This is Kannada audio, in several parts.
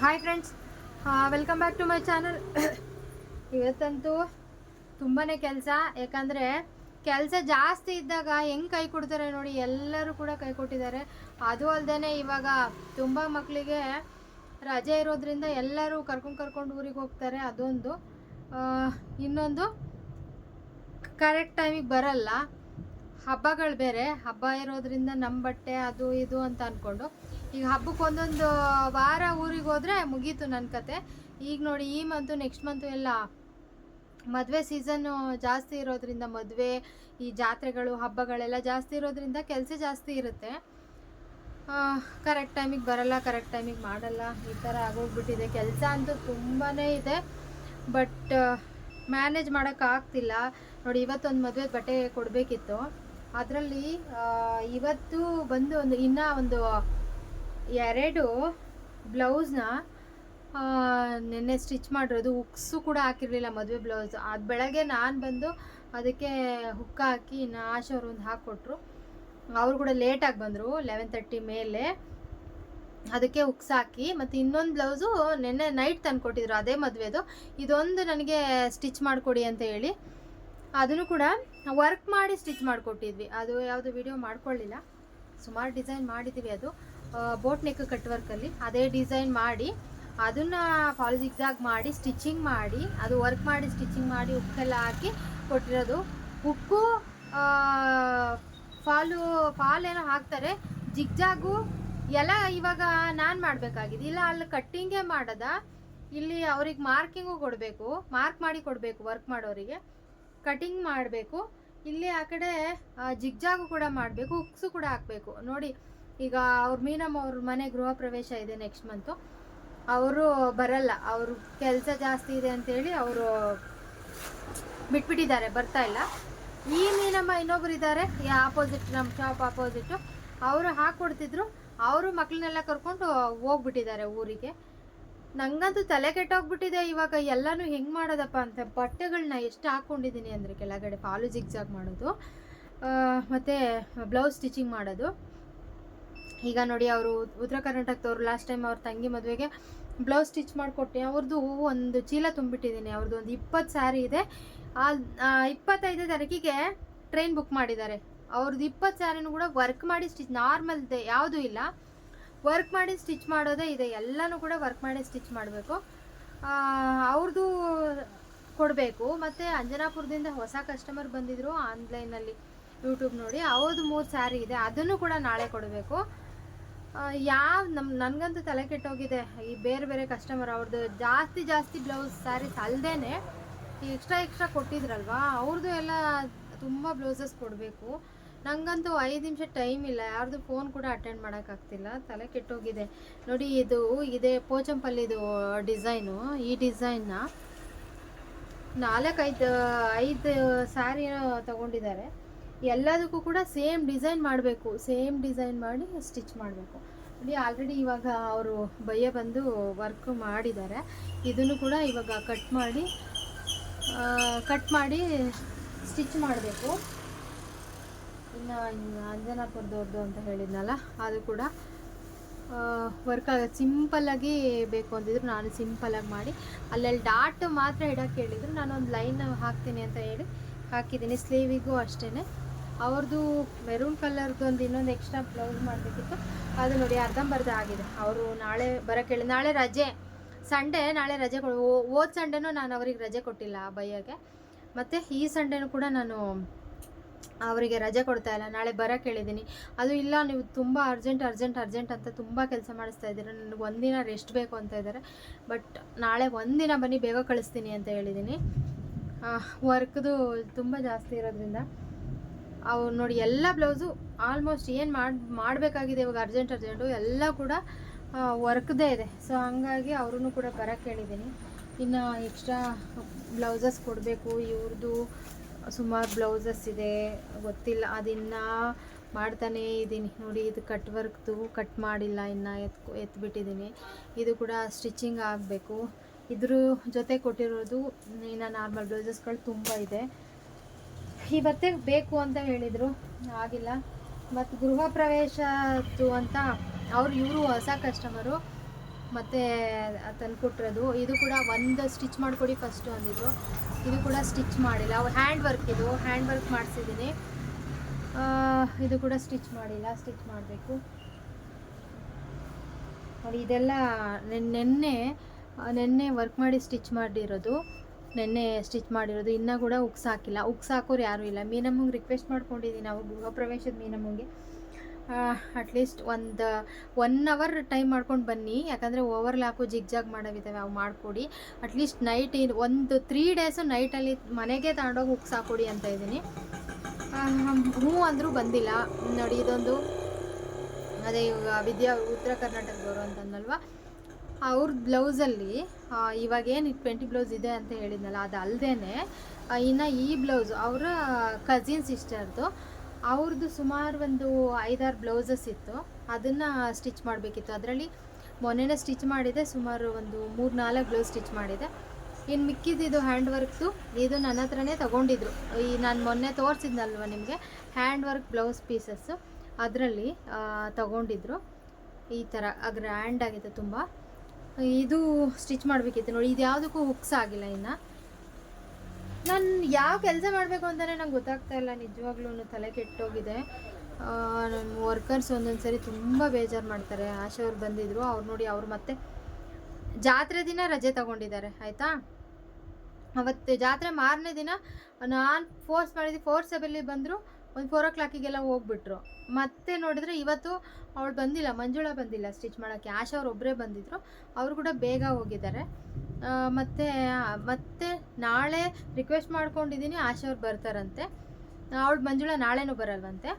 Hi friends welcome back to my channel ಇವತ್ತಂತೂ ತುಂಬಾ ಕೆಲಸ. ಯಾಕಂದರೆ ಕೆಲಸ ಜಾಸ್ತಿ ಇದ್ದಾಗ ಹೆಂಗೆ ಕೈ ಕೊಡ್ತಾರೆ ನೋಡಿ, ಎಲ್ಲರೂ ಕೂಡ ಕೈ ಕೊಟ್ಟಿದ್ದಾರೆ. ಅದು ಅಲ್ಲದೆ ಇವಾಗ ತುಂಬ ಮಕ್ಕಳಿಗೆ ರಜೆ ಇರೋದ್ರಿಂದ ಎಲ್ಲರೂ ಕರ್ಕೊಂಡು ಕರ್ಕೊಂಡು ಊರಿಗೆ ಹೋಗ್ತಾರೆ. ಅದೊಂದು. ಇನ್ನೊಂದು ಕರೆಕ್ಟ್ ಟೈಮಿಗೆ ಬರಲ್ಲ. ಹಬ್ಬಗಳು ಬೇರೆ. ಹಬ್ಬ ಇರೋದ್ರಿಂದ ನಮ್ಮ ಬಟ್ಟೆ, ಅದು ಇದು ಅಂತ ಅಂದ್ಕೊಂಡು ಈಗ ಹಬ್ಬಕ್ಕೆ ಒಂದೊಂದು ವಾರ ಊರಿಗೆ ಹೋದರೆ ಮುಗೀತು ನನ್ನ ಕತೆ. ಈಗ ನೋಡಿ ಈ ಮಂತು ನೆಕ್ಸ್ಟ್ ಮಂತು ಎಲ್ಲ ಮದುವೆ ಸೀಸನ್ನು ಜಾಸ್ತಿ ಇರೋದ್ರಿಂದ ಮದುವೆ, ಈ ಜಾತ್ರೆಗಳು, ಹಬ್ಬಗಳೆಲ್ಲ ಜಾಸ್ತಿ ಇರೋದ್ರಿಂದ ಕೆಲಸ ಜಾಸ್ತಿ ಇರುತ್ತೆ. ಕರೆಕ್ಟ್ ಟೈಮಿಗೆ ಬರಲ್ಲ ಕರೆಕ್ಟ್ ಟೈಮಿಗೆ ಮಾಡಲ್ಲ. ಈ ಥರ ಆಗೋಗ್ಬಿಟ್ಟಿದೆ. ಕೆಲಸ ಅಂತೂ ತುಂಬಾ ಇದೆ. ಬಟ್ ಮ್ಯಾನೇಜ್ ಮಾಡೋಕ್ಕಾಗ್ತಿಲ್ಲ ನೋಡಿ ಇವತ್ತೊಂದು ಮದುವೆ ಬಟ್ಟೆ ಕೊಡಬೇಕಿತ್ತು. ಅದರಲ್ಲಿ ಇವತ್ತು ಬಂದು ಒಂದು, ಇನ್ನೂ ಒಂದು ಎರಡು ಬ್ಲೌಸ್ನ ನಿನ್ನೆ ಸ್ಟಿಚ್ ಮಾಡಿರೋದು, ಉಕ್ಸು ಕೂಡ ಹಾಕಿರಲಿಲ್ಲ ಮದುವೆ ಬ್ಲೌಸ್. ಅದು ಬೆಳಗ್ಗೆ ನಾನು ಬಂದು ಅದಕ್ಕೆ ಹಾಕಿ ಇನ್ನು ಆಶಾ ಅವರು ಒಂದು ಹಾಕ್ಕೊಟ್ರು ಅವರು ಕೂಡ ಲೇಟಾಗಿ ಬಂದರು ಲೆವೆನ್ ತರ್ಟಿ ಮೇಲೆ. ಅದಕ್ಕೆ ಉಕ್ಸ್ ಹಾಕಿ, ಮತ್ತು ಇನ್ನೊಂದು ಬ್ಲೌಸು ನಿನ್ನೆ ನೈಟ್ ತಂದು ಕೊಟ್ಟಿದ್ರು, ಅದೇ ಮದುವೆದು. ಇದೊಂದು ನನಗೆ ಸ್ಟಿಚ್ ಮಾಡಿಕೊಡಿ ಅಂತ ಹೇಳಿ. ಅದನ್ನು ಕೂಡ ವರ್ಕ್ ಮಾಡಿ ಸ್ಟಿಚ್ ಮಾಡಿಕೊಟ್ಟಿದ್ವಿ. ಅದು ಯಾವುದು ವಿಡಿಯೋ ಮಾಡ್ಕೊಳ್ಳಿಲ್ಲ. ಸುಮಾರು ಡಿಸೈನ್ ಮಾಡಿದ್ದೀವಿ ಅದು. ಬೋಟ್ ನೆಕ್ ಕಟ್ ವರ್ಕಲ್ಲಿ ಅದೇ ಡಿಸೈನ್ ಮಾಡಿ, ಅದನ್ನು ಫಾಲ್ ಜಿಗ್ಜಾಗ್ ಮಾಡಿ ಸ್ಟಿಚಿಂಗ್ ಮಾಡಿ, ಅದು ವರ್ಕ್ ಮಾಡಿ ಸ್ಟಿಚಿಂಗ್ ಮಾಡಿ, ಉಕ್ಕೆಲ್ಲ ಹಾಕಿ ಕೊಟ್ಟಿರೋದು. ಉಕ್ಕು ಫಾಲು ಫಾಲ್ ಏನೋ ಹಾಕ್ತಾರೆ. ಜಿಗ್ಜಾಗು ಎಲ್ಲ ಇವಾಗ ನಾನು ಮಾಡಬೇಕಾಗಿದೆ. ಇಲ್ಲ, ಅಲ್ಲಿ ಕಟ್ಟಿಂಗೇ ಮಾಡದ. ಇಲ್ಲಿ ಅವ್ರಿಗೆ ಮಾರ್ಕಿಂಗು ಕೊಡಬೇಕು. ಮಾರ್ಕ್ ಮಾಡಿ ಕೊಡಬೇಕು ವರ್ಕ್ ಮಾಡೋರಿಗೆ. ಕಟಿಂಗ್ ಮಾಡಬೇಕು. ಇಲ್ಲಿ ಆ ಕಡೆ ಜಿಗ್ಜಾಗು ಕೂಡ ಮಾಡಬೇಕು, ಉಕ್ಸು ಕೂಡ ಹಾಕಬೇಕು. ನೋಡಿ ಈಗ ಅವ್ರ ಮೀನಮ್ಮ ಅವ್ರ ಮನೆ ಗೃಹ ಪ್ರವೇಶ ಇದೆ ನೆಕ್ಸ್ಟ್ ಮಂತು ಅವರು ಬರಲ್ಲ, ಅವ್ರ ಕೆಲಸ ಜಾಸ್ತಿ ಇದೆ ಅಂತೇಳಿ ಅವರು ಬಿಟ್ಬಿಟ್ಟಿದ್ದಾರೆ, ಬರ್ತಾ ಇಲ್ಲ. ಈ ಮೀನಮ್ಮ ಇನ್ನೊಬ್ರು ಇದ್ದಾರೆ ಆಪೋಸಿಟ್ ನಮ್ಮ ಶಾಪ್ ಆಪೋಸಿಟ್ಟು ಅವರು ಹಾಕ್ಕೊಡ್ತಿದ್ರು ಅವರು ಮಕ್ಕಳನ್ನೆಲ್ಲ ಕರ್ಕೊಂಡು ಹೋಗ್ಬಿಟ್ಟಿದ್ದಾರೆ ಊರಿಗೆ. ನಂಗಂತೂ ತಲೆ ಕೆಟ್ಟೋಗ್ಬಿಟ್ಟಿದೆ ಇವಾಗ, ಎಲ್ಲನೂ ಹೆಂಗೆ ಮಾಡೋದಪ್ಪ ಅಂತ ಬಟ್ಟೆಗಳನ್ನ ಎಷ್ಟು ಹಾಕ್ಕೊಂಡಿದ್ದೀನಿ ಅಂದರೆ, ಕೆಳಗಡೆ ಪಾಲು ಜಿಗ್ಜಾಗ್ ಮಾಡೋದು ಮತ್ತೆ ಬ್ಲೌಸ್ ಸ್ಟಿಚಿಂಗ್ ಮಾಡೋದು. ಈಗ ನೋಡಿ ಅವರು ಉತ್ತರ ಕರ್ನಾಟಕದವ್ರು ಲಾಸ್ಟ್ ಟೈಮ್ ಅವ್ರ ತಂಗಿ ಮದುವೆಗೆ ಬ್ಲೌಸ್ ಸ್ಟಿಚ್ ಮಾಡಿಕೊಟ್ಟೆ ಅವ್ರದ್ದು ಒಂದು ಚೀಲ ತುಂಬಿಟ್ಟಿದ್ದೀನಿ ಅವ್ರದ್ದು ಒಂದು ಇಪ್ಪತ್ತು ಸ್ಯಾರಿ ಇದೆ. ಆ, ಇಪ್ಪತ್ತೈದು ಇಪ್ಪತ್ತೈದನೇ ತಾರೀಕಿಗೆ ಟ್ರೈನ್ ಬುಕ್ ಮಾಡಿದ್ದಾರೆ. ಅವ್ರದ್ದು ಇಪ್ಪತ್ತು ಸ್ಯಾರಿನೂ ಕೂಡ ವರ್ಕ್ ಮಾಡಿ ಸ್ಟಿಚ್ ನಾರ್ಮಲ್ ಇದೆ ಯಾವುದೂ ಇಲ್ಲ. ವರ್ಕ್ ಮಾಡಿ ಸ್ಟಿಚ್ ಮಾಡೋದೇ ಇದೆ, ಎಲ್ಲನೂ ಕೂಡ ವರ್ಕ್ ಮಾಡಿ ಸ್ಟಿಚ್ ಮಾಡಬೇಕು. ಅವ್ರದ್ದು ಕೊಡಬೇಕು, ಮತ್ತು ಅಂಜನಾಪುರದಿಂದ ಹೊಸ ಕಸ್ಟಮರ್ ಬಂದಿದ್ದರು ಆನ್ಲೈನಲ್ಲಿ ಯೂಟ್ಯೂಬ್ ನೋಡಿ. ಅವ್ರದ್ದು ಮೂರು ಸ್ಯಾರಿ ಇದೆ, ಅದನ್ನು ಕೂಡ ನಾಳೆ ಕೊಡಬೇಕು. ಯಾವ ನಮ್ಮ ನನಗಂತೂ ತಲೆ ಕೆಟ್ಟೋಗಿದೆ. ಈ ಬೇರೆ ಬೇರೆ ಕಸ್ಟಮರ್ ಅವ್ರದ್ದು ಜಾಸ್ತಿ ಜಾಸ್ತಿ ಬ್ಲೌಸ್ ಸ್ಯಾರೀಸ್ ಅಲ್ಲದೇನೆ ಎಕ್ಸ್ಟ್ರಾ ಎಕ್ಸ್ಟ್ರಾ ಕೊಟ್ಟಿದ್ರಲ್ವಾ? ಅವ್ರದ್ದು ಎಲ್ಲ ತುಂಬ ಬ್ಲೌಸಸ್ ಕೊಡಬೇಕು. ನನಗಂತೂ ಐದು ನಿಮಿಷ ಟೈಮ್ ಇಲ್ಲ. ಯಾರ್ದು ಫೋನ್ ಕೂಡ ಅಟೆಂಡ್ ಮಾಡೋಕ್ಕಾಗ್ತಿಲ್ಲ. ತಲೆ ಕೆಟ್ಟೋಗಿದೆ. ನೋಡಿ ಇದು, ಇದೆ ಪೋಚಂಪಲ್ಲಿದು ಡಿಸೈನು ಈ ಡಿಸೈನ್ನ ನಾಲ್ಕೈದು, ಐದು ಸ್ಯಾರಿ ತಗೊಂಡಿದ್ದಾರೆ. ಎಲ್ಲದಕ್ಕೂ ಕೂಡ ಸೇಮ್ ಡಿಸೈನ್ ಮಾಡಬೇಕು, ಸೇಮ್ ಡಿಸೈನ್ ಮಾಡಿ ಸ್ಟಿಚ್ ಮಾಡಬೇಕು. ನೋಡಿ, ಆಲ್ರೆಡಿ ಇವಾಗ ಅವರು ಬಯ್ಯ ಬಂದು ವರ್ಕ್ ಮಾಡಿದ್ದಾರೆ. ಇದನ್ನು ಕೂಡ ಇವಾಗ ಕಟ್ ಮಾಡಿ ಕಟ್ ಮಾಡಿ ಸ್ಟಿಚ್ ಮಾಡಬೇಕು. ಇನ್ನು ಅಂಜನಾಪುರದವ್ರದ್ದು ಅಂತ ಹೇಳಿದ್ನಲ್ಲ, ಅದು ಕೂಡ ವರ್ಕ್ ಆಗುತ್ತೆ ಸಿಂಪಲ್ಲಾಗಿ ಬೇಕು ಅಂತಿದ್ರು ನಾನು ಸಿಂಪಲ್ಲಾಗಿ ಮಾಡಿ, ಅಲ್ಲಲ್ಲಿ ಡಾಟ್ ಮಾತ್ರ ಇಡೋಕ್ಕೆ ಹೇಳಿದರು. ಒಂದು ಲೈನ್ ಹಾಕ್ತೀನಿ ಅಂತ ಹೇಳಿ ಹಾಕಿದ್ದೀನಿ. ಸ್ಲೀವಿಗೂ ಅಷ್ಟೇ ಅವ್ರದ್ದು ಮೆರೂನ್ ಕಲರ್ದು ಒಂದು ಇನ್ನೊಂದು ಎಕ್ಸ್ಟ್ರಾ ಬ್ಲೌಸ್ ಮಾಡಬೇಕಿತ್ತು. ಅದು ನೋಡಿ ಅರ್ಧಂಬರ್ಧ ಆಗಿದೆ. ಅವರು ನಾಳೆ ಬರೋಕ್ಕೆ ಹೇಳಿ, ನಾಳೆ ರಜೆ. ಸಂಡೇ ನಾಳೆ ರಜೆ ಕೊಡು ಹೋದ ಸಂಡೇನೂ ನಾನು ಅವ್ರಿಗೆ ರಜೆ ಕೊಟ್ಟಿಲ್ಲ ಆ ಭಯ್ಯಗೆ ಮತ್ತು ಈ ಸಂಡೇನೂ ಕೂಡ ನಾನು ಅವರಿಗೆ ರಜೆ ಕೊಡ್ತಾ ಇಲ್ಲ. ನಾಳೆ ಬರೋಕ್ಕೆ ಹೇಳಿದ್ದೀನಿ ಅದು ಇಲ್ಲ, ನೀವು ತುಂಬ ಅರ್ಜೆಂಟ್ ಅರ್ಜೆಂಟ್ ಅರ್ಜೆಂಟ್ ಅಂತ ತುಂಬ ಕೆಲಸ ಮಾಡಿಸ್ತಾ ಇದ್ದೀರ. ನನಗೆ ಒಂದಿನ ರೆಸ್ಟ್ ಬೇಕು ಅಂತ ಇದ್ದಾರೆ ಬಟ್ ನಾಳೆ ಒಂದಿನ ಬನ್ನಿ, ಬೇಗ ಕಳಿಸ್ತೀನಿ ಅಂತ ಹೇಳಿದ್ದೀನಿ ವರ್ಕ್ದು ತುಂಬ ಜಾಸ್ತಿ ಇರೋದ್ರಿಂದ. ಅವ್ರು ನೋಡಿ ಎಲ್ಲ ಬ್ಲೌಸು ಆಲ್ಮೋಸ್ಟ್ ಏನು ಮಾಡಿ, ಮಾಡಬೇಕಾಗಿದೆ ಇವಾಗ ಅರ್ಜೆಂಟ್ ಅರ್ಜೆಂಟು ಎಲ್ಲ ಕೂಡ ವರ್ಕ್ದೇ ಇದೆ. ಸೊ ಹಂಗಾಗಿ ಅವ್ರೂ ಕೂಡ ಬರೋಕ್ಕೆ ಹೇಳಿದ್ದೀನಿ ಇನ್ನು ಎಕ್ಸ್ಟ್ರಾ ಬ್ಲೌಸಸ್ ಕೊಡಬೇಕು. ಇವ್ರದ್ದು ಸುಮಾರು ಬ್ಲೌಸಸ್ ಇದೆ. ಗೊತ್ತಿಲ್ಲ. ಅದನ್ನು ಮಾಡ್ತಾನೇ ಇದ್ದೀನಿ ನೋಡಿ, ಇದು ಕಟ್ ವರ್ಕ್ದು ಕಟ್ ಮಾಡಿಲ್ಲ ಇನ್ನು ಎತ್ ಎತ್ಬಿಟ್ಟಿದ್ದೀನಿ ಇದು ಕೂಡ ಸ್ಟಿಚಿಂಗ್ ಆಗಬೇಕು. ಇದ್ರ ಜೊತೆ ಕೊಟ್ಟಿರೋದು ಇನ್ನು ನಾರ್ಮಲ್ ಬ್ಲೌಸಸ್ಗಳು ತುಂಬ ಇದೆ. ಇವತ್ತೇ ಬೇಕು ಅಂತ ಹೇಳಿದರು. ಆಗಿಲ್ಲ. ಮತ್ತು ಗೃಹ ಪ್ರವೇಶದ್ದು ಅಂತ ಅವ್ರು ಇವರು ಹೊಸ ಕಸ್ಟಮರು ಮತ್ತು ತಂದು ಕೊಟ್ಟಿರೋದು. ಇದು ಕೂಡ ಒಂದು ಸ್ಟಿಚ್ ಮಾಡಿಕೊಡಿ ಫಸ್ಟು ಅಂದಿದ್ರು. ಇದು ಕೂಡ ಸ್ಟಿಚ್ ಮಾಡಿಲ್ಲ. ಅವ್ರು ಹ್ಯಾಂಡ್ ವರ್ಕ್ ಇದು. ಹ್ಯಾಂಡ್ ವರ್ಕ್ ಮಾಡಿಸಿದ್ದೀನಿ. ಇದು ಕೂಡ ಸ್ಟಿಚ್ ಮಾಡಿಲ್ಲ. ಸ್ಟಿಚ್ ಮಾಡಬೇಕು. ಇದೆಲ್ಲ ನೆನ್- ನೆನ್ನೆ ನೆನ್ನೆ ವರ್ಕ್ ಮಾಡಿ ಸ್ಟಿಚ್ ಮಾಡಿರೋದು. ನೆನ್ನೆ ಸ್ಟಿಚ್ ಮಾಡಿರೋದು, ಇನ್ನೂ ಕೂಡ ಉಕ್ಸ್ ಹಾಕಿಲ್ಲ. ಉಕ್ಸ್ ಹಾಕೋರು ಯಾರೂ ಇಲ್ಲ. ಮೀನಮ್ಮಂಗೆ ರಿಕ್ವೆಸ್ಟ್ ಮಾಡ್ಕೊಂಡಿದ್ದೀನಿ ನಾವು ಗೃಹ ಪ್ರವೇಶದ ಮೀನಮ್ಮಂಗೆ. ಅಟ್ಲೀಸ್ಟ್ ಒಂದು ಒನ್ ಅವರ್ ಟೈಮ್ ಮಾಡ್ಕೊಂಡು ಬನ್ನಿ. ಯಾಕಂದರೆ ಓವರ್ಲ್ಯಾಕು ಜಿಗ್ ಜಾಗ್ ಮಾಡೋವಿದ್ದಾವೆ ಅವು ಮಾಡಿಕೊಡಿ. ಅಟ್ಲೀಸ್ಟ್ ನೈಟ್ ಒಂದು ತ್ರೀ ಡೇಸು ನೈಟಲ್ಲಿ ಮನೆಗೆ ತಗೊಂಡೋಗಿ ಉಕ್ಸ್ ಹಾಕೊಡಿ ಅಂತ ಇದ್ದೀನಿ. ಹ್ಞೂ ಅಂದರೂ ಬಂದಿಲ್ಲ. ನೋಡಿ ಇದೊಂದು ಅದೇ ಇವಾಗ ವಿದ್ಯಾ, ಉತ್ತರ ಕರ್ನಾಟಕದವರು ಅಂತಂದಲ್ವಾ? ಅವ್ರ ಬ್ಲೌಸಲ್ಲಿ ಇವಾಗೇನು ಟ್ವೆಂಟಿ ಬ್ಲೌಸ್ ಇದೆ ಅಂತ ಹೇಳಿದ್ನಲ್ಲ ಅದು ಅಲ್ಲದೇ ಇನ್ನು ಈ ಬ್ಲೌಸ್ ಅವರ ಕಸಿನ್ ಸಿಸ್ಟರ್ದು ಅವ್ರದ್ದು ಸುಮಾರು ಒಂದು ಐದಾರು ಬ್ಲೌಸಸ್ ಇತ್ತು, ಅದನ್ನು ಸ್ಟಿಚ್ ಮಾಡಬೇಕಿತ್ತು. ಅದರಲ್ಲಿ ಮೊನ್ನೆನೇ ಸ್ಟಿಚ್ ಮಾಡಿದೆ, ಸುಮಾರು ಒಂದು ಮೂರು ನಾಲ್ಕು ಬ್ಲೌಸ್ ಸ್ಟಿಚ್ ಮಾಡಿದೆ. ಇನ್ನು ಮಿಕ್ಕಿದ್ದು ಹ್ಯಾಂಡ್ ವರ್ಕ್ದು ಇದು ನನ್ನ ಹತ್ರನೇ ತೊಗೊಂಡಿದ್ರು. ಈ ನಾನು ಮೊನ್ನೆ ತೋರಿಸಿದ್ನಲ್ವ ನಿಮಗೆ ಹ್ಯಾಂಡ್ ವರ್ಕ್ ಬ್ಲೌಸ್ ಪೀಸಸ್ಸು ಅದರಲ್ಲಿ ತಗೊಂಡಿದ್ರು. ಈ ಥರ ಗ್ರ್ಯಾಂಡ್ ಆಗಿದೆ ತುಂಬ. ಇದು ಸ್ಟಿಚ್ ಮಾಡಬೇಕಿತ್ತು ನೋಡಿ, ಇದು ಯಾವುದಕ್ಕೂ ಹುಕ್ಸ್ ಆಗಿಲ್ಲ ಇನ್ನು. ನಾನು ಯಾವ ಕೆಲಸ ಮಾಡಬೇಕು ಅಂತಲೇ ನಂಗೆ ಗೊತ್ತಾಗ್ತಾ ಇಲ್ಲ, ನಿಜವಾಗ್ಲೂ ತಲೆ ಕೆಟ್ಟೋಗಿದೆ. ನನ್ನ ವರ್ಕರ್ಸ್ ಒಂದೊಂದು ಸರಿ ತುಂಬ ಬೇಜಾರು ಮಾಡ್ತಾರೆ. ಆಶಾ ಅವ್ರು ಬಂದಿದ್ರು, ಅವ್ರು ನೋಡಿ ಅವ್ರು ಮತ್ತೆ ಜಾತ್ರೆ ದಿನ ರಜೆ ತಗೊಂಡಿದ್ದಾರೆ, ಆಯಿತಾ? ಅವತ್ತು ಜಾತ್ರೆ ಮಾರನೇ ದಿನ ನಾನು ಫೋರ್ಸ್ ಮಾಡಿದ್ದು ಫೋರ್ಸ್ ಸೆವೆಲ್ಲಿ ಬಂದರು ಒಂದು ಫೋರ್ ಓ ಕ್ಲಾಕಿಗೆಲ್ಲ ಹೋಗ್ಬಿಟ್ರು. ಮತ್ತೆ ನೋಡಿದ್ರೆ ಇವತ್ತು ಅವಳು ಬಂದಿಲ್ಲ, ಮಂಜುಳ ಬಂದಿಲ್ಲ ಸ್ಟಿಚ್ ಮಾಡೋಕ್ಕೆ. ಆಶಾ ಅವ್ರು ಒಬ್ಬರೇ ಬಂದಿದ್ರು. ಅವರು ಕೂಡ ಬೇಗ ಹೋಗಿದ್ದಾರೆ. ಮತ್ತೆ ಮತ್ತೆ ನಾಳೆ ರಿಕ್ವೆಸ್ಟ್ ಮಾಡ್ಕೊಂಡಿದ್ದೀನಿ ಆಶಾ ಅವ್ರು ಬರ್ತಾರಂತೆ. ಅವಳು, ಮಂಜುಳ ನಾಳೆನೂ ಬರಲ್ವಂತೆ.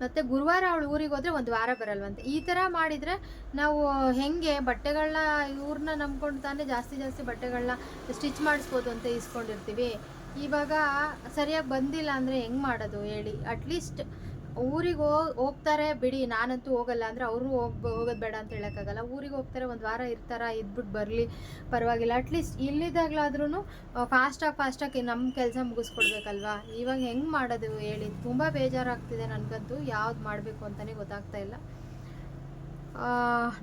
ಮತ್ತು ಗುರುವಾರ ಅವಳು ಊರಿಗೆ ಹೋದ್ರೆ ಒಂದು ವಾರ ಬರಲ್ವಂತೆ. ಈ ಥರ ಮಾಡಿದರೆ ನಾವು ಹೆಂಗೆ ಬಟ್ಟೆಗಳನ್ನ ಇವ್ರನ್ನ ನಂಬ್ಕೊಂಡು ತಾನೇ ಜಾಸ್ತಿ ಜಾಸ್ತಿ ಬಟ್ಟೆಗಳನ್ನ ಸ್ಟಿಚ್ ಮಾಡಿಸ್ಬೋದು ಅಂತ ಇಸ್ಕೊಂಡಿರ್ತೀವಿ. ಇವಾಗ ಸರಿಯಾಗಿ ಬಂದಿಲ್ಲ ಅಂದರೆ ಹೆಂಗೆ ಮಾಡೋದು ಹೇಳಿ? ಅಟ್ಲೀಸ್ಟ್ ಊರಿಗೆ ಹೋಗ್ ಹೋಗ್ತಾರೆ ಬಿಡಿ. ನಾನಂತೂ ಹೋಗಲ್ಲ ಅಂದರೆ ಅವರು ಹೋಗ್, ಹೋಗೋದು ಬೇಡ ಅಂತ ಹೇಳೋಕ್ಕಾಗಲ್ಲ. ಊರಿಗೆ ಹೋಗ್ತಾರೆ ಒಂದು ವಾರ ಇರ್ತಾರ ಇದ್ಬಿಟ್ಟು ಬರಲಿ, ಪರವಾಗಿಲ್ಲ. ಅಟ್ಲೀಸ್ಟ್ ಇಲ್ಲಿದ್ದಾಗ್ಲಾದ್ರೂ ಫಾಸ್ಟಾಗಿ ಫಾಸ್ಟಾಗಿ ನಮ್ಮ ಕೆಲಸ ಮುಗಿಸ್ಕೊಡ್ಬೇಕಲ್ವಾ? ಇವಾಗ ಹೆಂಗೆ ಮಾಡೋದು ಹೇಳಿ? ತುಂಬ ಬೇಜಾರಾಗ್ತಿದೆ ನನಗಂತೂ. ಯಾವ್ದು ಮಾಡಬೇಕು ಅಂತಲೇ ಗೊತ್ತಾಗ್ತಾ ಇಲ್ಲ.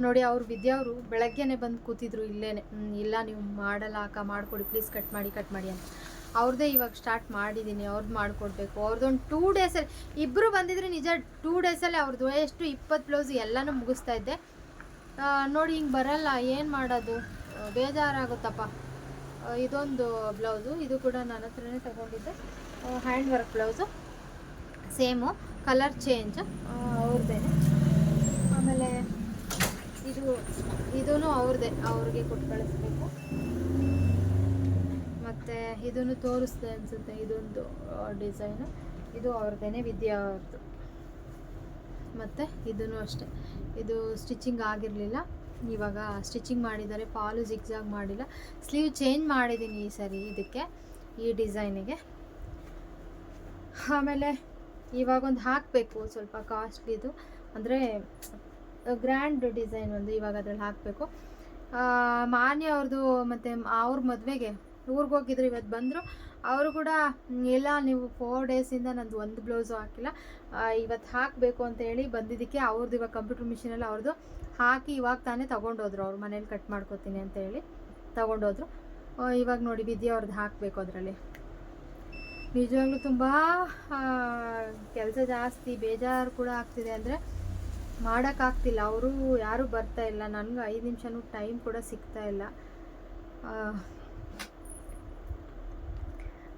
ನೋಡಿ ಅವ್ರು ವಿದ್ಯಾವರು ಬೆಳಗ್ಗೆನೇ ಬಂದು ಕೂತಿದ್ರು ಇಲ್ಲೇ ಇಲ್ಲ, ನೀವು ಮಾಡಲ್ಲ ಅಕ್ಕ, ಮಾಡಿಕೊಡಿ. ಪ್ಲೀಸ್ ಕಟ್ ಮಾಡಿ ಕಟ್ ಮಾಡಿ ಅಂತ. ಅವ್ರದ್ದೇ ಇವಾಗ ಸ್ಟಾರ್ಟ್ ಮಾಡಿದ್ದೀನಿ ಅವ್ರದ್ದು ಮಾಡಿಕೊಡ್ಬೇಕು. ಅವ್ರದ್ದೊಂದು ಟೂ ಡೇಸಲ್ಲಿ ಇಬ್ಬರು ಬಂದಿದ್ರೆ ನಿಜ ಟೂ ಡೇಸಲ್ಲಿ ಅವ್ರದ್ದು ಎಷ್ಟು ಇಪ್ಪತ್ತು ಬ್ಲೌಸ್ ಎಲ್ಲನೂ ಮುಗಿಸ್ತಾ ಇದ್ದೆ. ನೋಡಿ ಹಿಂಗೆ ಬರಲ್ಲ, ಏನು ಮಾಡೋದು? ಬೇಜಾರಾಗುತ್ತಪ್ಪ. ಇದೊಂದು ಬ್ಲೌಸು ಇದು ಕೂಡ ನನ್ನ ಹತ್ರನೇ ತಗೊಂಡಿದ್ದೆ. Hand work blouse same colour change ಅವ್ರದ್ದೇ ಆಮೇಲೆ ಇದು ಇದೂ ಅವ್ರದ್ದೇ ಅವ್ರಿಗೆ ಕೊಟ್ಟು ಕಳಿಸ್ಬೇಕು. ಮತ್ತು ಇದನ್ನು ತೋರಿಸ್ದೆ ಅನಿಸುತ್ತೆ ಇದೊಂದು ಡಿಸೈನು ಇದು ಅವ್ರದ್ದೇನೆ ವಿದ್ಯಾ ಅವ್ರದ್ದು ಮತ್ತು ಇದನ್ನು ಅಷ್ಟೆ. ಇದು ಸ್ಟಿಚಿಂಗ್ ಆಗಿರಲಿಲ್ಲ. ಇವಾಗ ಸ್ಟಿಚಿಂಗ್ ಮಾಡಿದ್ದಾರೆ, ಪಾಲು ಜಿಗ್ಜಾಗ್ ಮಾಡಿಲ್ಲ. ಸ್ಲೀವ್ ಚೇಂಜ್ ಮಾಡಿದ್ದೀನಿ ಈ ಸರಿ ಇದಕ್ಕೆ, ಈ ಡಿಸೈನಿಗೆ ಆಮೇಲೆ ಇವಾಗ ಒಂದು ಹಾಕಬೇಕು, ಸ್ವಲ್ಪ ಕಾಸ್ಟ್ಲಿದು ಅಂದರೆ ಗ್ರ್ಯಾಂಡ್ ಡಿಸೈನ್ ಒಂದು ಇವಾಗ ಅದ್ರಲ್ಲಿ ಹಾಕಬೇಕು. ಮಾನ್ಯ ಅವ್ರದ್ದು ಮತ್ತು ಅವ್ರ ಮದುವೆಗೆ ಊರಿಗೆ ಹೋಗಿದ್ರು ಇವತ್ತು ಬಂದರು. ಅವರು ಕೂಡ "ಹ್ಮ್, ಇಲ್ಲ ನೀವು ಫೋರ್ ಡೇಸಿಂದ ನಂದು ಒಂದು ಬ್ಲೌಸು ಹಾಕಿಲ್ಲ. ಇವತ್ತು ಹಾಕಬೇಕು ಅಂತ ಹೇಳಿ ಬಂದಿದ್ದಕ್ಕೆ ಅವ್ರದ್ದು ಇವಾಗ ಕಂಪ್ಯೂಟರ್ ಮಿಷಿನಲ್ಲಿ ಅವ್ರದ್ದು ಹಾಕಿ ಇವಾಗ ತಾನೇ ತೊಗೊಂಡೋದ್ರು. ಅವ್ರು ಮನೇಲಿ ಕಟ್ ಮಾಡ್ಕೋತೀನಿ ಅಂತ ಹೇಳಿ ತೊಗೊಂಡೋದ್ರು. ಇವಾಗ ನೋಡಿ ವಿದ್ಯೆ ಅವ್ರದ್ದು ಹಾಕಬೇಕು ಅದರಲ್ಲಿ. ನಿಜವಾಗ್ಲೂ ತುಂಬ ಕೆಲಸ ಜಾಸ್ತಿ ಬೇಜಾರು ಕೂಡ ಆಗ್ತಿದೆ ಅಂದರೆ ಮಾಡೋಕ್ಕಾಗ್ತಿಲ್ಲ ಅವರು ಯಾರೂ ಬರ್ತಾ ಇಲ್ಲ. ನನಗೆ ಐದು ನಿಮಿಷನೂ ಟೈಮ್ ಕೂಡ ಸಿಗ್ತಾ ಇಲ್ಲ.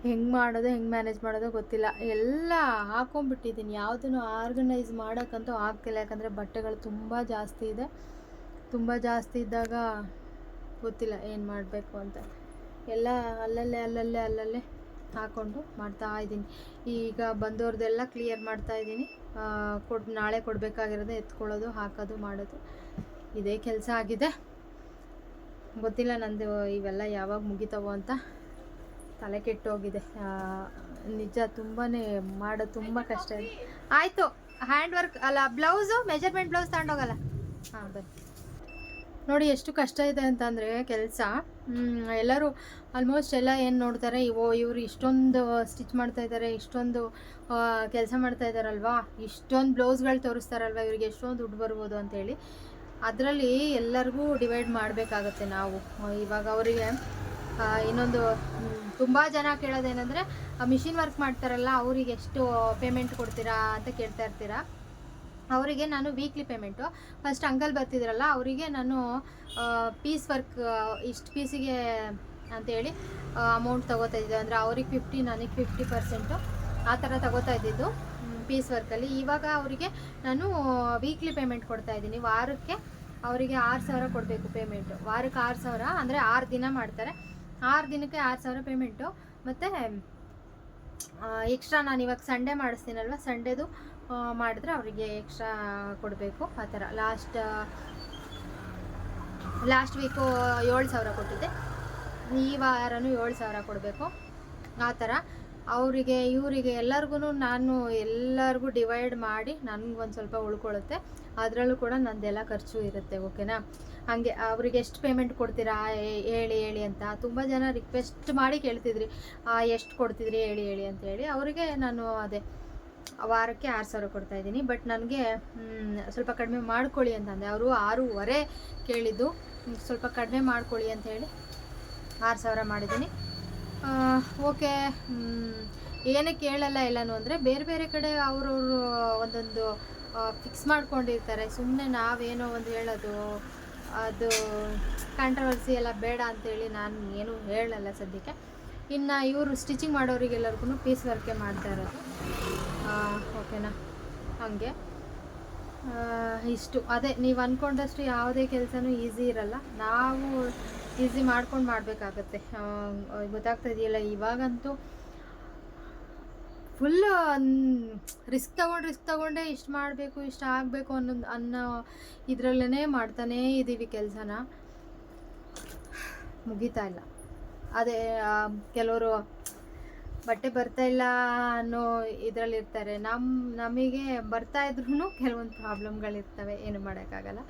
ಹೆಂಗೆ ಮಾಡೋದು, ಹೆಂಗೆ ಮ್ಯಾನೇಜ್ ಮಾಡೋದು ಗೊತ್ತಿಲ್ಲ. ಎಲ್ಲ ಹಾಕೊಂಡ್ಬಿಟ್ಟಿದ್ದೀನಿ. ಯಾವುದನ್ನು ಆರ್ಗನೈಸ್ ಮಾಡೋಕ್ಕಂತೂ ಆಗ್ತಿಲ್ಲ. ಯಾಕಂದರೆ ಬಟ್ಟೆಗಳು ತುಂಬ ಜಾಸ್ತಿ ಇದೆ. ತುಂಬ ಜಾಸ್ತಿ ಇದ್ದಾಗ ಗೊತ್ತಿಲ್ಲ ಏನು ಮಾಡಬೇಕು ಅಂತ. ಎಲ್ಲ ಅಲ್ಲಲ್ಲೇ ಅಲ್ಲಲ್ಲೇ ಅಲ್ಲಲ್ಲೇ ಹಾಕ್ಕೊಂಡು ಮಾಡ್ತಾ ಇದ್ದೀನಿ. ಈಗ ಬಂದವ್ರದ್ದೆಲ್ಲ ಕ್ಲಿಯರ್ ಮಾಡ್ತಾ ಇದ್ದೀನಿ. ಕೊಡ್, ನಾಳೆ ಕೊಡಬೇಕಾಗಿರೋದು ಎತ್ಕೊಳ್ಳೋದು, ಹಾಕೋದು, ಮಾಡೋದು. ಇದೇ ಕೆಲಸ ಆಗಿದೆ. ಗೊತ್ತಿಲ್ಲ ನಂದು ಇವೆಲ್ಲ ಯಾವಾಗ ಮುಗಿತಾವೋ ಅಂತ. ತಲೆ ಕೆಟ್ಟೋಗಿದೆ. ನಿಜ ತುಂಬಾ ಮಾಡೋದು ತುಂಬ ಕಷ್ಟ ಇದೆ. ಆಯಿತು ಹ್ಯಾಂಡ್ ವರ್ಕ್ ಅಲ್ಲ ಬ್ಲೌಸು ಮೆಜರ್ಮೆಂಟ್ ಬ್ಲೌಸ್ ತಗೊಂಡೋಗಲ್ಲ. ಹಾಂ, ಬನ್ನಿ. ನೋಡಿ, ಎಷ್ಟು ಕಷ್ಟ ಇದೆ ಅಂತಂದರೆ ಕೆಲಸ. ಎಲ್ಲರೂ ಆಲ್ಮೋಸ್ಟ್ ಎಲ್ಲ ಏನು ನೋಡ್ತಾರೆ, ಇವೋ ಇವರು ಇಷ್ಟೊಂದು ಸ್ಟಿಚ್ ಮಾಡ್ತಾ ಇದ್ದಾರೆ ಇಷ್ಟೊಂದು ಕೆಲಸ ಮಾಡ್ತಾ ಇದ್ದಾರಲ್ವಾ ಇಷ್ಟೊಂದು ಬ್ಲೌಸ್ಗಳು ತೋರಿಸ್ತಾರಲ್ವಾ? ಇವ್ರಿಗೆ ಎಷ್ಟೊಂದು ದುಡ್ಡು ಬರ್ಬೋದು ಅಂತೇಳಿ. ಅದರಲ್ಲಿ ಎಲ್ಲರಿಗೂ ಡಿವೈಡ್ ಮಾಡಬೇಕಾಗತ್ತೆ ನಾವು. ಇವಾಗ ಅವರಿಗೆ ಇನ್ನೊಂದು ತುಂಬ ಜನ ಕೇಳೋದೇನೆಂದರೆ ಮಿಷಿನ್ ವರ್ಕ್ ಮಾಡ್ತಾರಲ್ಲ, ಅವರಿಗೆ ಎಷ್ಟು ಪೇಮೆಂಟ್ ಕೊಡ್ತೀರಾ ಅಂತ ಕೇಳ್ತಾ ಇರ್ತೀರಾ. ಅವರಿಗೆ ನಾನು ವೀಕ್ಲಿ ಪೇಮೆಂಟು ಫಸ್ಟ್ ಅಂಕಲ್ ಬರ್ತಿದ್ರಲ್ಲ, ಅವರಿಗೆ ನಾನು ಪೀಸ್ ವರ್ಕ್ ಇಷ್ಟು ಪೀಸಿಗೆ ಅಂತೇಳಿ ಅಮೌಂಟ್ ತೊಗೋತಾ ಇದ್ದಿದ್ದು ಅಂದರೆ ಅವ್ರಿಗೆ ಫಿಫ್ಟಿ ನನಗೆ ಫಿಫ್ಟಿ ಪರ್ಸೆಂಟು ಆ ಥರ ತಗೋತಾ ಇದ್ದಿದ್ದು ಪೀಸ್ ವರ್ಕಲ್ಲಿ ಇವಾಗ ಅವರಿಗೆ ನಾನು ವೀಕ್ಲಿ ಪೇಮೆಂಟ್ ಕೊಡ್ತಾ ಇದ್ದೀನಿ. ವಾರಕ್ಕೆ ಅವರಿಗೆ ಆರು ಸಾವಿರ ಕೊಡಬೇಕು ಪೇಮೆಂಟು ವಾರಕ್ಕೆ ಆರು ಸಾವಿರ ಅಂದರೆ ಆರು ದಿನ ಮಾಡ್ತಾರೆ. ಆರು ದಿನಕ್ಕೆ ಆರು ಸಾವಿರ ಪೇಮೆಂಟು ಮತ್ತು ಎಕ್ಸ್ಟ್ರಾ ನಾನು ಇವಾಗ ಸಂಡೇ ಮಾಡಿಸ್ತೀನಲ್ವ? ಸಂಡೇದು ಮಾಡಿದ್ರೆ ಅವರಿಗೆ ಎಕ್ಸ್ಟ್ರಾ ಕೊಡಬೇಕು. ಆ ಥರ. ಲಾಸ್ಟ್ ಲಾಸ್ಟ್ ವೀಕು ಏಳು ಸಾವಿರ ಕೊಟ್ಟಿದ್ದೆ. ಈ ವಾರನೂ ಏಳು ಸಾವಿರ ಕೊಡಬೇಕು. ಆ ಥರ. ಅವರಿಗೆ, ಇವರಿಗೆ ಎಲ್ಲರಿಗೂ ನಾನು ಎಲ್ಲರಿಗೂ ಡಿವೈಡ್ ಮಾಡಿ ನನಗೆ ಒಂದು ಸ್ವಲ್ಪ ಉಳ್ಕೊಳ್ಳುತ್ತೆ ಅದರಲ್ಲೂ ಕೂಡ ನಂದೆಲ್ಲ ಖರ್ಚು ಇರುತ್ತೆ, ಓಕೆನಾ? ಹಾಗೆ ಅವ್ರಿಗೆ ಎಷ್ಟು ಪೇಮೆಂಟ್ ಕೊಡ್ತೀರಾ? ಹೇಳಿ ಹೇಳಿ ಅಂತ ತುಂಬ ಜನ ರಿಕ್ವೆಸ್ಟ್ ಮಾಡಿ ಕೇಳ್ತಿದ್ರಿ. ಎಷ್ಟು ಕೊಡ್ತಿದ್ರಿ? ಹೇಳಿ ಹೇಳಿ ಅಂತ ಹೇಳಿ ಅವರಿಗೆ ನಾನು ಅದೇ ವಾರಕ್ಕೆ ಆರು ಸಾವಿರ ಕೊಡ್ತಾ ಇದ್ದೀನಿ. ಬಟ್ ನನಗೆ ಸ್ವಲ್ಪ ಕಡಿಮೆ ಮಾಡ್ಕೊಳ್ಳಿ ಅಂತಂದೆ. ಅವರು ಆರೂವರೆ ಕೇಳಿದ್ದು. ಸ್ವಲ್ಪ ಕಡಿಮೆ ಮಾಡ್ಕೊಳ್ಳಿ ಅಂತ ಹೇಳಿ ಆರು ಸಾವಿರ ಮಾಡಿದ್ದೀನಿ. ಓಕೆ ಏನಕ್ಕೆ ಕೇಳಲ್ಲ ಎಲ್ಲನೂ ಅಂದರೆ ಬೇರೆ ಬೇರೆ ಕಡೆ ಅವರವರು ಒಂದೊಂದು ಫಿಕ್ಸ್ ಮಾಡ್ಕೊಂಡಿರ್ತಾರೆ. ಸುಮ್ಮನೆ ನಾವೇನೋ ಒಂದು ಹೇಳೋದು, ಅದು ಕಾಂಟ್ರವರ್ಸಿ ಎಲ್ಲ ಬೇಡ ಅಂತೇಳಿ ನಾನು ಏನೂ ಹೇಳಲ್ಲ ಸದ್ಯಕ್ಕೆ. ಇನ್ನು ಇವರು ಸ್ಟಿಚಿಂಗ್ ಮಾಡೋರಿಗೆಲ್ಲರಿಗೂ ಪೀಸ್ ವರ್ಕೆ ಮಾಡ್ತಾ ಇರೋದು. ಓಕೆನಾ? ಹಾಗೆ. ಇಷ್ಟು. ಅದೇ, ನೀವು ಅಂದ್ಕೊಂಡಷ್ಟು ಯಾವುದೇ ಕೆಲಸನೂ ಈಸಿ ಇರಲ್ಲ. ನಾವು ಈಸಿ ಮಾಡ್ಕೊಂಡು ಮಾಡಬೇಕಾಗತ್ತೆ. ಗೊತ್ತಾಗ್ತಾ ಇದೆಯಲ್ಲ, ಇವಾಗಂತೂ ಫುಲ್ ರಿಸ್ಕ್ ತಗೊಂಡು ರಿಸ್ಕ್ ತಗೊಂಡೇ ಇಷ್ಟು ಮಾಡಬೇಕು, ಇಷ್ಟು ಆಗಬೇಕು ಅನ್ನೋ ಅನ್ನೋ ಇದರಲ್ಲೇ ಮಾಡ್ತಾನೇ ಇದ್ದೀವಿ ಕೆಲಸನ. ಮುಗೀತಾ ಇಲ್ಲ. ಅದೇ ಕೆಲವರು ಬಟ್ಟೆ ಬರ್ತಾ ಇಲ್ಲ ಅನ್ನೋ ಇದರಲ್ಲಿ ಇರ್ತಾರೆ ನಮ್ಮ ನಮಗೆ ಬರ್ತಾ ಇದ್ರೂ ಕೆಲವೊಂದು ಪ್ರಾಬ್ಲಮ್ಗಳಿರ್ತವೆ ಏನು ಮಾಡೋಕ್ಕಾಗಲ್ಲ.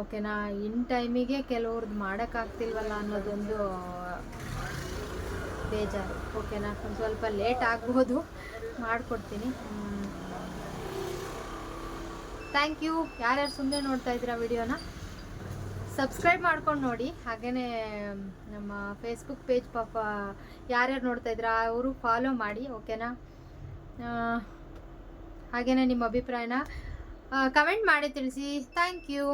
ಓಕೆನಾ ಇನ್ ಟೈಮಿಗೆ ಕೆಲವ್ರದ್ದು ಮಾಡೋಕ್ಕಾಗ್ತಿಲ್ವಲ್ಲ ಅನ್ನೋದೊಂದು, ಬೇಜಾರು. ಓಕೆನಾ ಒಂದು ಸ್ವಲ್ಪ ಲೇಟ್ ಆಗ್ಬೋದು. ಮಾಡಿಕೊಡ್ತೀನಿ. ಥ್ಯಾಂಕ್ ಯು ಯಾರ್ಯಾರು ಸುಮ್ಮನೆ ನೋಡ್ತಾ ಇದ್ದೀರಾ ವಿಡಿಯೋನ ಸಬ್ಸ್ಕ್ರೈಬ್ ಮಾಡ್ಕೊಂಡು ನೋಡಿ. ಹಾಗೆಯೇ ನಮ್ಮ ಫೇಸ್ಬುಕ್ ಪೇಜ್ ಪಾಪ ಯಾರ್ಯಾರು ನೋಡ್ತಾ ಇದ್ದೀರಾ, ಅವರು ಫಾಲೋ ಮಾಡಿ ಓಕೆನಾ ಹಾಗೆಯೇ ನಿಮ್ಮ ಅಭಿಪ್ರಾಯನ. ಕಮೆಂಟ್ ಮಾಡಿ ತಿಳಿಸಿ. Thank you